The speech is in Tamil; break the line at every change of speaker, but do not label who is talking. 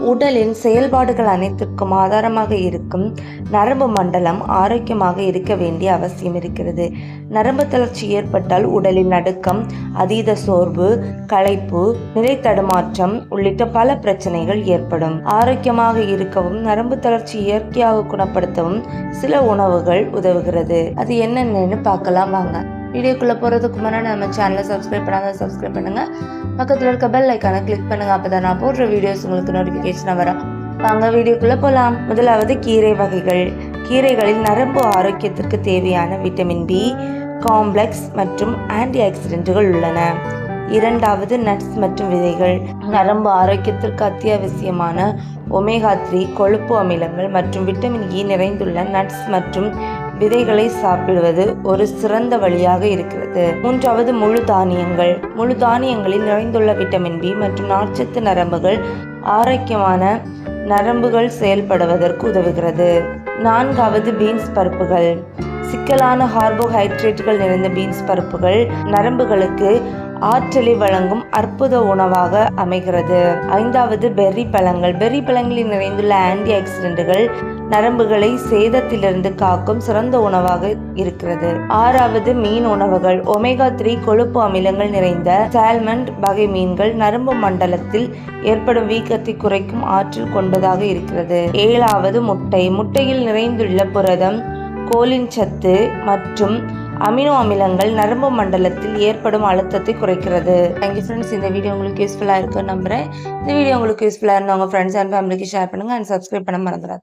உடலின் செயல்பாடுகள் அனைத்திற்கும் ஆதாரமாக இருக்கும் நரம்பு மண்டலம் ஆரோக்கியமாக இருக்க வேண்டிய அவசியம் இருக்கிறது. நரம்பு தளர்ச்சி ஏற்பட்டால் உடலின் நடுக்கம் அதீத சோர்வு களைப்பு நிலை தடுமாற்றம் உள்ளிட்ட பல பிரச்சனைகள் ஏற்படும். ஆரோக்கியமாக இருக்கவும் நரம்பு தளர்ச்சி இயற்கையாக குணப்படுத்தவும் சில உணவுகள் உதவுகிறது. அது என்னென்னு பார்க்கலாம் வாங்க. வீடியோக்குள்ளே போகிறதுக்கு முன்னாடி நம்ம சேனலை சப்ஸ்கிரைப் பண்ணாங்க சப்ஸ்கிரைப் பண்ணுங்கள் பக்கத்தில் இருக்க பெல் ஐக்கானை கிளிக் பண்ணுங்கள் அப்போ தான் நான் போடுற வீடியோஸ் உங்களுக்கு நோட்டிஃபிகேஷனாக வரும். வாங்க வீடியோக்குள்ளே போகலாம் முதலாவது கீரை வகைகள். கீரைகளில் நரம்பு ஆரோக்கியத்திற்கு தேவையான விட்டமின் பி காம்ப்ளெக்ஸ் மற்றும் ஆன்டி ஆக்சிடென்ட்டுகள் உள்ளன. இரண்டாவது நட்ஸ் மற்றும் விதைகள். நரம்பு ஆரோக்கியத்திற்கு அத்தியாவசியமான ஒமேகா த்ரீ கொழுப்பு அமிலங்கள் மற்றும் விட்டமின் இ e நிறைந்துள்ள நட்ஸ் மற்றும் விதைகளை சாப்பிடுவது ஒரு சிறந்த வழியாக இருக்கிறது. மூன்றாவது முழு தானியங்கள். முழு தானியங்களில் நிறைந்துள்ள விட்டமின் பி மற்றும் நார்ச்சத்து நரம்புகள் ஆரோக்கியமான நரம்புகள் செயல்படுவதற்கு உதவுகிறது. நான்காவது பீன்ஸ் பருப்புகள். சிக்கலான கார்போஹைட்ரேட்டுகள் நிறைந்த பீன்ஸ் பருப்புகள் நரம்புகளுக்கு ஆற்றலை வழங்கும் அற்புத உணவாக அமைகிறது. ஐந்தாவது பெர்ரி பழங்கள். பெர்ரி பழங்களில் நிறைந்துள்ள ஆன்டி ஆக்சிடென்ட்டுகள் நரம்புகளை சேதத்திலிருந்து காக்கும் சிறந்த உணவாக இருக்கிறது. ஆறாவது மீன் உணவுகள். ஒமேகா த்ரீ கொழுப்பு அமிலங்கள் நிறைந்த சால்மண்ட் வகை மீன்கள் நரம்பு மண்டலத்தில் ஏற்படும் வீக்கத்தை குறைக்கும் ஆற்றல் கொண்டதாக இருக்கிறது. ஏழாவது முட்டை. முட்டையில் நிறைந்துள்ள புரதம் கோலின் சத்து மற்றும் அமினோ அமிலங்கள் நரம்பு மண்டலத்தில் ஏற்படும் அழுத்தத்தை குறைக்கிறது. தேங்க்யூ ஃப்ரெண்ட்ஸ் இந்த வீடியோ உங்களுக்கு யூஸ்ஃபுல்லாக இருக்குன்னு நம்புகிறேன் இந்த வீடியோ உங்களுக்கு யூஸ்ஃபுல்லாக இருந்தால் உங்கள் ஃப்ரெண்ட்ஸ் அண்ட் ஃபேமிலிக்கு ஷேர் பண்ணுங்கள் அண்ட் சப்ஸ்கிரைப் பண்ண மறந்துடாது